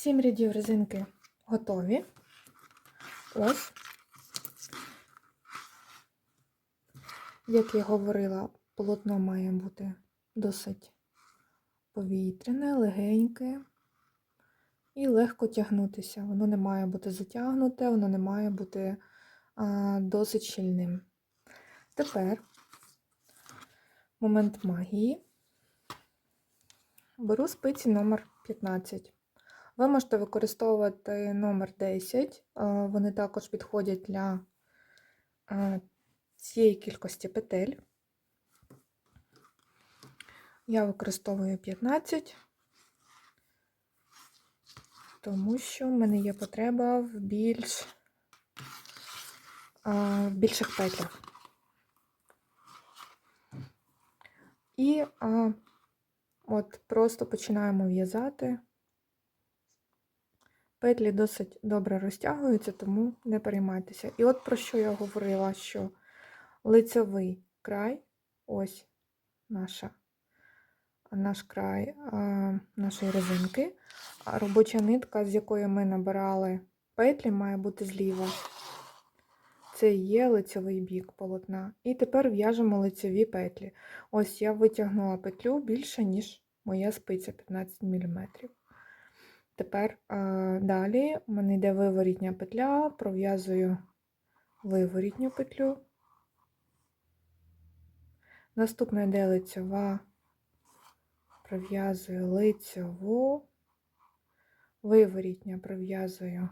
Сім рядів резинки готові. Ось. Як я говорила, полотно має бути досить повітряне, легеньке і легко тягнутися. Воно не має бути затягнуте, воно не має бути а, досить щільним. Тепер момент магії. Беру спиці номер 15. Ви можете використовувати номер 10, е, вони також підходять для е, цієї кількості петель. Я використовую 15, тому що в мене є потреба в більш е, в більших петлях. І а, от просто починаємо в'язати. Петлі досить добре розтягуються, тому не переймайтеся. І от про що я говорила, що лицевий край, ось наша, наш край а, нашої резинки, а робоча нитка, з якої ми набирали петлі, має бути зліва. Це є лицевий бік полотна. І тепер в'яжемо лицеві петлі. Ось я витягнула петлю більше, ніж моя спиця 15 мм. Тепер а, далі у мене йде виворітня петля, пров'язую виворітню петлю. Наступна йде лицьова, пров'язую лицьову, виворітня пров'язую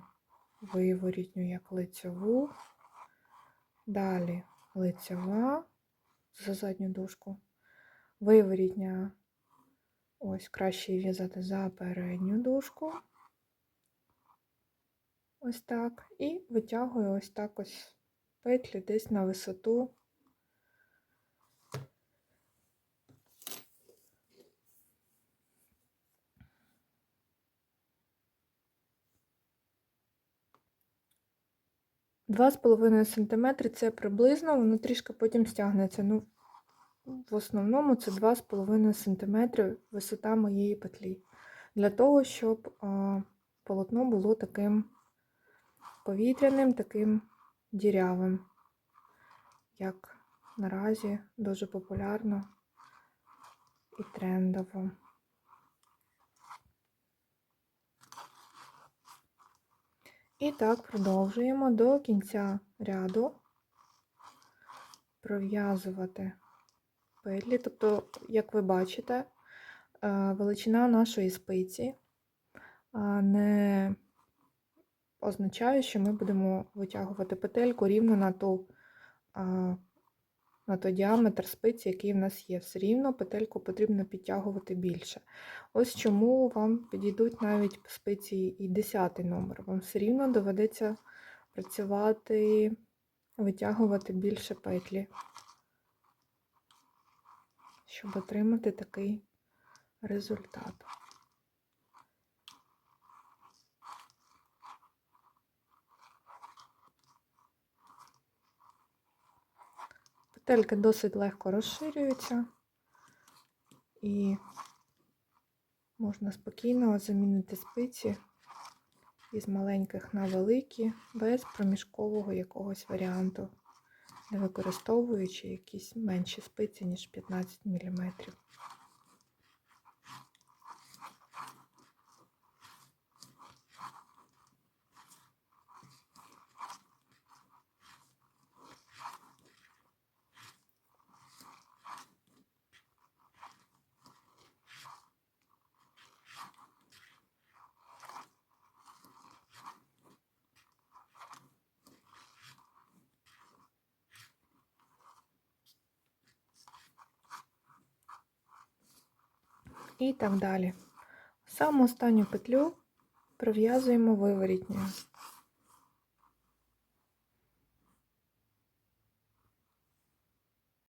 виворітню як лицьову. Далі лицьова за задню дужку, виворітня, ось краще в'язати за передню дужку. Ось так. І витягую ось так ось петлі десь на висоту. Два з половиною сантиметри це приблизно, воно трішки потім стягнеться. Ну, в основному це 2,5 см висота моєї петлі. Для того, щоб полотно було таким повітряним, таким дірявим, як наразі дуже популярно і трендово. І так продовжуємо до кінця ряду пров'язувати петлі. Тобто, як ви бачите, е, величина нашої спиці не означає, що ми будемо витягувати петельку рівно на ту, на той діаметр спиці, який в нас є. Все рівно петельку потрібно підтягувати більше. Ось чому вам підійдуть навіть спиці і 10 номер. Вам все рівно доведеться працювати, витягувати більше петлі щоб отримати такий результат. Петельки досить легко розширюються і можна спокійно замінити спиці із маленьких на великі без проміжкового якогось варіанту не використовуючи якісь менші спиці, ніж 15 мм. І так далі. Саму останню петлю пров'язуємо виворітньою.